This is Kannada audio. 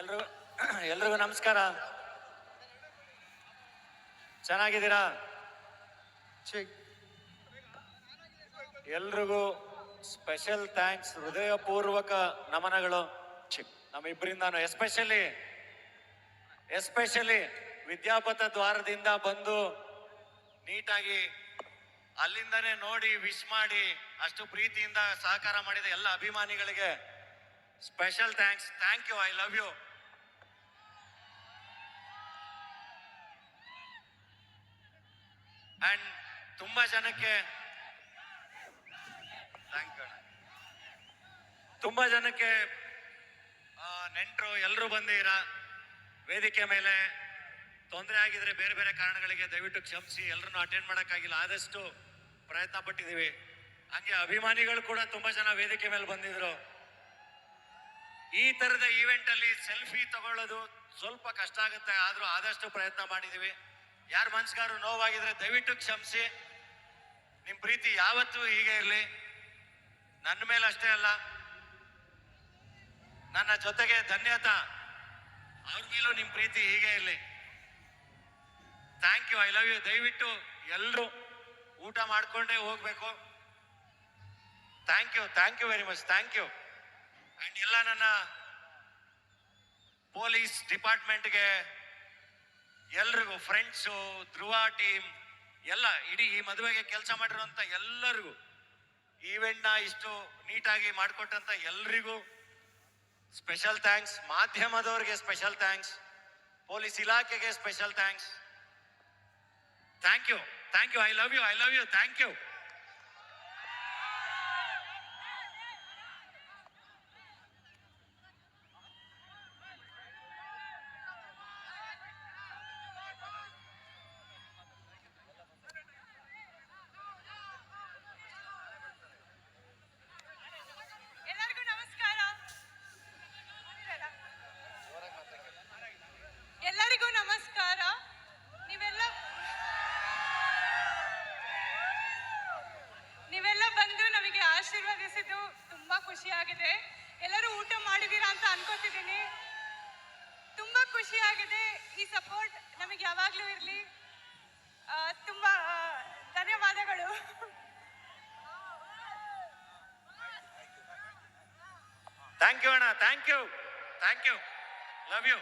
ಎಲ್ರಿಗೂ ಎಲ್ರಿಗೂ ನಮಸ್ಕಾರ. ಚೆನ್ನಾಗಿದ್ದೀರಾ? ಎಲ್ರಿಗೂ ಸ್ಪೆಷಲ್ ಥ್ಯಾಂಕ್ಸ್ ಹೃದಯಪೂರ್ವಕ ನಮನಗಳು. ನಮ್ಮ ನಮ್ಮಿಬ್ಬರಿಂದಾನು ಎಸ್ಪೆಷಲಿ ಎಸ್ಪೆಷಲಿ ವಿದ್ಯಾಪಥ ದ್ವಾರದಿಂದ ಬಂದು ನೀಟಾಗಿ ಅಲ್ಲಿಂದನೇ ನೋಡಿ ವಿಶ್ ಮಾಡಿ, ಅಷ್ಟು ಪ್ರೀತಿಯಿಂದ ಸಹಕಾರ ಮಾಡಿದ ಎಲ್ಲ ಅಭಿಮಾನಿಗಳಿಗೆ special thanks thank you I love you and ತುಂಬಾ ಜನಕ್ಕೆ ತುಂಬಾ ಜನಕ್ಕೆ ನೆಂಟರು ಎಲ್ಲರೂ ಬಂದಿರ ವೇದಿಕೆ ಮೇಲೆ ತೊಂದರೆ ಆಗಿದ್ರೆ ಬೇರೆ ಬೇರೆ ಕಾರಣಗಳಿಗೆ ದಯವಿಟ್ಟು ಕ್ಷಮಿಸಿ ಎಲ್ಲರನ್ನು ಅಟೆಂಡ್ ಮಾಡೋಕ್ಕಾಗಿಲ್ಲ. ಆದಷ್ಟು ಪ್ರಯತ್ನ ಪಟ್ಟಿದ್ದೀವಿ. ಹಂಗೆ ಅಭಿಮಾನಿಗಳು ಕೂಡ ತುಂಬಾ ಜನ ವೇದಿಕೆ ಮೇಲೆ ಬಂದಿದ್ರು. ಈ ತರದ ಈವೆಂಟ್ ಅಲ್ಲಿ ಸೆಲ್ಫಿ ತಗೊಳ್ಳೋದು ಸ್ವಲ್ಪ ಕಷ್ಟ ಆಗುತ್ತೆ, ಆದ್ರೂ ಆದಷ್ಟು ಪ್ರಯತ್ನ ಮಾಡಿದೀವಿ ಯಾರ ಮನ್ಸ್ಗಾರು ನೋವಾಗಿದ್ರೆ ದಯವಿಟ್ಟು ಕ್ಷಮಿಸಿ. ನಿಮ್ಮ ಪ್ರೀತಿ ಯಾವತ್ತೂ ಹೀಗೆ ಇರಲಿ. ನನ್ನ ಮೇಲೆ ಅಷ್ಟೇ ಅಲ್ಲ. ನನ್ನ ಜೊತೆಗೆ ಧನ್ಯತಾ, ಅವ್ರ ಮೇಲೂ ನಿಮ್ಮ ಪ್ರೀತಿ ಹೀಗೆ ಇರಲಿ. Thank you I love you ದಯವಿಟ್ಟು ಎಲ್ಲರೂ ಊಟ ಮಾಡಿಕೊಂಡೇ ಹೋಗಬೇಕು. Thank you thank you very much thank you and ಎಲ್ಲ ನನ್ನ ಪೊಲೀಸ್ ಡಿಪಾರ್ಟ್ಮೆಂಟ್ಗೆ ಎಲ್ರಿಗೂ ಫ್ರೆಂಡ್ಸು ಧ್ರುವ ಟೀಮ್ ಎಲ್ಲ ಇಡೀ ಈ ಮದುವೆಗೆ ಕೆಲಸ ಮಾಡಿರುವಂಥ ಎಲ್ಲರಿಗೂ ಈವೆಂಟ್ನ ಇಷ್ಟು ನೀಟಾಗಿ ಮಾಡಿಕೊಟ್ಟಂಥ ಎಲ್ರಿಗೂ ಸ್ಪೆಷಲ್ ಥ್ಯಾಂಕ್ಸ್ ಮಾಧ್ಯಮದವ್ರಿಗೆ ಸ್ಪೆಷಲ್ ಥ್ಯಾಂಕ್ಸ್ ಪೊಲೀಸ್ ಇಲಾಖೆಗೆ special thanks thank you thank you I love you I love you thank you ಎಲ್ಲರಿಗೂ ನಮಸ್ಕಾರ ಎಲ್ಲರಿಗೂ ನಮಸ್ಕಾರ ನೀವೆಲ್ಲ ನೀವೆಲ್ಲ ಬಂದು ನಮಗೆ ಆಶೀರ್ವದಿಸಿದ್ದು ತುಂಬಾ ಖುಷಿಯಾಗಿದೆ. ಎಲ್ಲರೂ ಊಟ ಮಾಡಿದ್ದೀರಾ ಅಂತ ಅನ್ಕೋತಿದ್ದೀನಿ. ತುಂಬಾ ಖುಷಿಯಾಗಿದೆ ಈ ಸಪೋರ್ಟ್ ನಮಗೆ ಯಾವಾಗಲೂ ಇರಲಿ. ತುಂಬಾ ಧನ್ಯವಾದಗಳು. ಥ್ಯಾಂಕ್ ಯು ಅಣ್ಣ thank you thank you love you